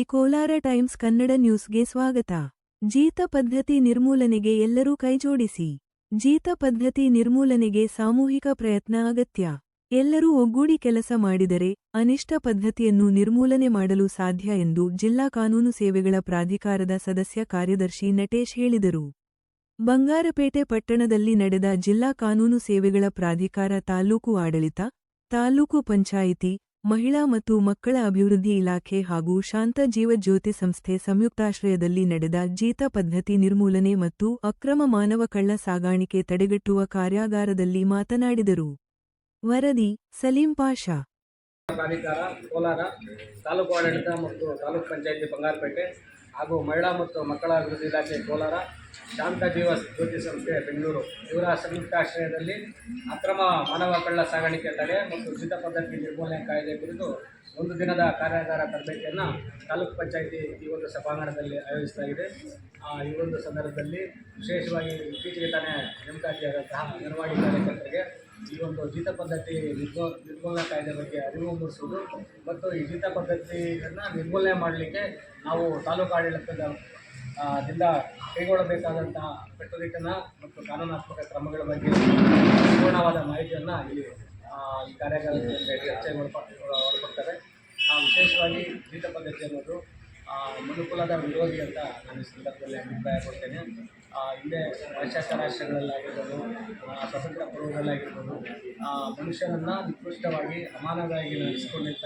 Kolar times Kannada ನ್ಯೂಸ್ಗೆ ಸ್ವಾಗತ. ಜೀತ ಪದ್ಧತಿ ನಿರ್ಮೂಲನೆಗೆ ಎಲ್ಲರೂ ಕೈಜೋಡಿಸಿ. ಜೀತ ಪದ್ಧತಿ ನಿರ್ಮೂಲನೆಗೆ ಸಾಮೂಹಿಕ ಪ್ರಯತ್ನ ಅಗತ್ಯ. ಎಲ್ಲರೂ ಒಗ್ಗೂಡಿ ಕೆಲಸ ಮಾಡಿದರೆ ಅನಿಷ್ಟ ಪದ್ಧತಿಯನ್ನು ನಿರ್ಮೂಲನೆ ಮಾಡಲು ಸಾಧ್ಯ ಎಂದು ಜಿಲ್ಲಾ ಕಾನೂನು ಸೇವೆಗಳ ಪ್ರಾಧಿಕಾರದ ಸದಸ್ಯ ಕಾರ್ಯದರ್ಶಿ ನಟೇಶ್ ಹೇಳಿದರು. ಬಂಗಾರಪೇಟೆ ಪಟ್ಟಣದಲ್ಲಿ ನಡೆದ ಜಿಲ್ಲಾ ಕಾನೂನು ಸೇವೆಗಳ ಪ್ರಾಧಿಕಾರ ತಾಲೂಕು ಆಡಳಿತ, ತಾಲೂಕು ಪಂಚಾಯಿತಿ ಮಹಿಳಾ ಮತ್ತು ಮಕ್ಕಳ ಅಭಿವೃದ್ಧಿ ಇಲಾಖೆ ಹಾಗೂ ಶಾಂತ ಜೀವಜ್ಯೋತಿ ಸಂಸ್ಥೆ ಸಂಯುಕ್ತಾಶ್ರಯದಲ್ಲಿ ನಡೆದ ಜೀತ ಪದ್ಧತಿ ನಿರ್ಮೂಲನೆ ಮತ್ತು ಅಕ್ರಮ ಮಾನವ ಕಳ್ಳ ಸಾಗಾಣಿಕೆ ತಡೆಗಟ್ಟುವ ಕಾರ್ಯಾಗಾರದಲ್ಲಿ ಮಾತನಾಡಿದರು. ವರದಿ, ಸಲೀಂ ಪಾಷಾ. ಪ್ರಾಧಿಕಾರ ಕೋಲಾರ, ತಾಲೂಕು ಆಡಳಿತ ಮತ್ತು ತಾಲೂಕು ಪಂಚಾಯಿತಿ ಬಂಗಾರಪೇಟೆ ಹಾಗೂ ಮಹಿಳಾ ಮತ್ತು ಮಕ್ಕಳ ಅಭಿವೃದ್ಧಿ ಇಲಾಖೆ ಕೋಲಾರ ಶಾಂತ ಜೀವ ಜ್ಯೋತಿ ಸಂಸ್ಥೆ ಬೆಂಗಳೂರು ಇವರ ಸಂಯುಕ್ತಾಶ್ರಯದಲ್ಲಿ ಅಕ್ರಮ ಮಾನವ ಕಳ್ಳ ಸಾಗಾಣಿಕೆ ತಡೆ ಮತ್ತು ಉಚಿತ ಪದ್ಧತಿ ನಿರ್ಮೂಲನೆ ಕಾಯ್ದೆ ಕುರಿತು ಒಂದು ದಿನದ ಕಾರ್ಯಾಗಾರ ತರಬೇತಿಯನ್ನು ತಾಲೂಕು ಪಂಚಾಯಿತಿ ಈ ಒಂದು ಸಭಾಂಗಣದಲ್ಲಿ ಆಯೋಜಿಸಲಾಗಿದೆ ಈ ಒಂದು ಸಂದರ್ಭದಲ್ಲಿ ವಿಶೇಷವಾಗಿ ಇತ್ತೀಚೆಗೆ ತಾನೇ ನೇಮಕಾತಿಯಾದಂತಹ ಅಂಗನವಾಡಿ ಕಾರ್ಯಕರ್ತರಿಗೆ ಈ ಒಂದು ಜೀತ ಪದ್ಧತಿ ನಿರ್ಮೂ, ನಿರ್ಮೂಲನಾ ಕಾಯ್ದೆ ಬಗ್ಗೆ ಅರಿವು ಮೂಡಿಸುವುದು ಮತ್ತು ಈ ಜೀತ ಪದ್ಧತಿಯನ್ನು ನಿರ್ಮೂಲನೆ ಮಾಡಲಿಕ್ಕೆ ನಾವು ತಾಲೂಕು ಆಡಳಿತದ ದಿಂದ ಕೈಗೊಳ್ಳಬೇಕಾದಂತಹ ಕಟ್ಟುನಿಟ್ಟಿನ ಮತ್ತು ಕಾನೂನಾತ್ಮಕ ಕ್ರಮಗಳ ಬಗ್ಗೆ ಪೂರ್ಣವಾದ ಮಾಹಿತಿಯನ್ನು ಇಲ್ಲಿ ಈ ಕಾರ್ಯಾಗಾರದಲ್ಲಿ ಚರ್ಚೆ ಆ, ವಿಶೇಷವಾಗಿ ಜೀತ ಪದ್ಧತಿ ಅನ್ನೋದು ಮನುಕುಲದ ವಿರೋಧಿ ಅಂತ ನಾನು ಈ ಸಂದರ್ಭದಲ್ಲಿ ಅಭಿಪ್ರಾಯ ಕೊಡ್ತೇನೆ. ಹಿಂದೆ ಪಾಶ್ಚಾತ್ಯ ರಾಷ್ಟ್ರಗಳಲ್ಲಾಗಿರ್ಬೋದು ಸ್ವತಂತ್ರ ಪೂರ್ವಗಳಲ್ಲಾಗಿರ್ಬೋದು ಮನುಷ್ಯನನ್ನು ನಿಕೃಷ್ಟವಾಗಿ ಅಮಾನವಾಗಿ ನಡೆಸಿಕೊಂಡಿದ್ದ